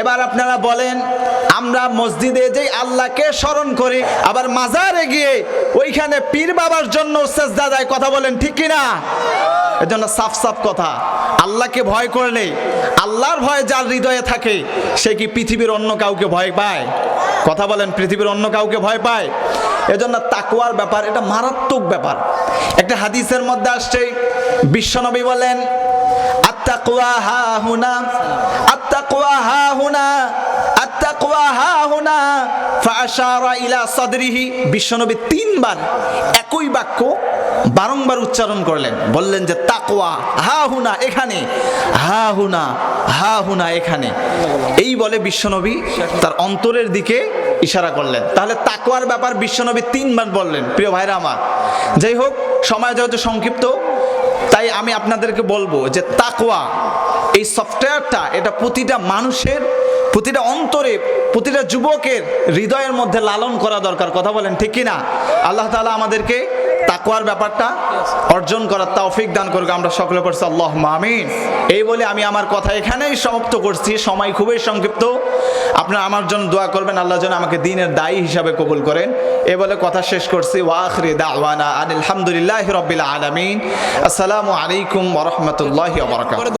এবার আপনারা বলেন, আমরা মসজিদে যে আল্লাহকে স্মরণ করি, আবার মাজারে গিয়ে ওইখানে পীর বাবার জন্য সেজদা দেয় কথা বলেন, ঠিক কি না এজন্য সাফ সাফ কথা। আল্লাহকে ভয় করলে আল্লাহর ভয় যার হৃদয়ে থাকে, সে কি পৃথিবীর অন্য কাউকে ভয় পায়? কথা বলেন, পৃথিবীর অন্য কাউকে ভয় পায়? এজন্য তাকুয়ার ব্যাপার, এটা মারাত্মক ব্যাপার। একটা হাদিসের মধ্যে আসছে, বিশ্বনবী বলেন আত্তাকুয়া হা হা হা ইলা বিশ্বনবী তিনবার একই বাক্য বারংবার উচ্চারণ করলেন। বললেন যে, তাকওয়া, হা হুনা এখানে, হা হুনা হা হুনা এখানে। এই বলে বিশ্বনবী তার অন্তরের দিকে ইশারা করলেন। তাহলে তাকওয়ার ব্যাপার বিশ্বনবী তিনবার বললেন, প্রিয় ভাইরা আমার। যাই হোক, সময় যেহেতু সংক্ষিপ্ত তাই আমি আপনাদেরকে বলব যে তাকওয়া, এই সফটওয়্যারটা, এটা প্রতিটা মানুষের, প্রতিটা অন্তরে, প্রতিটা যুবকের হৃদয়ের মধ্যে লালন করা দরকার। কথা বলেন ঠিক কিনা? আল্লাহ তালা আমাদেরকে তাকওয়ার ব্যাপারটা অর্জন করার তৌফিক দান করুক, আমরা সকলে পড়ছি আল্লাহ মামিন এই বলে আমি আমার কথা এখানেই সমাপ্ত করছি। সময় খুবই সংক্ষিপ্ত। আপনারা আমার জন্য দোয়া করবেন, আল্লাহ যেন আমাকে দিনের দায়ী হিসাবে কবুল করেন। এ বলে কথা শেষ করছি। ওয়াখরি দাওয়ানা আলহামদুলিল্লাহ রবিল আলমিন। আসসালামু আলাইকুম ওরহমতুল্লাহ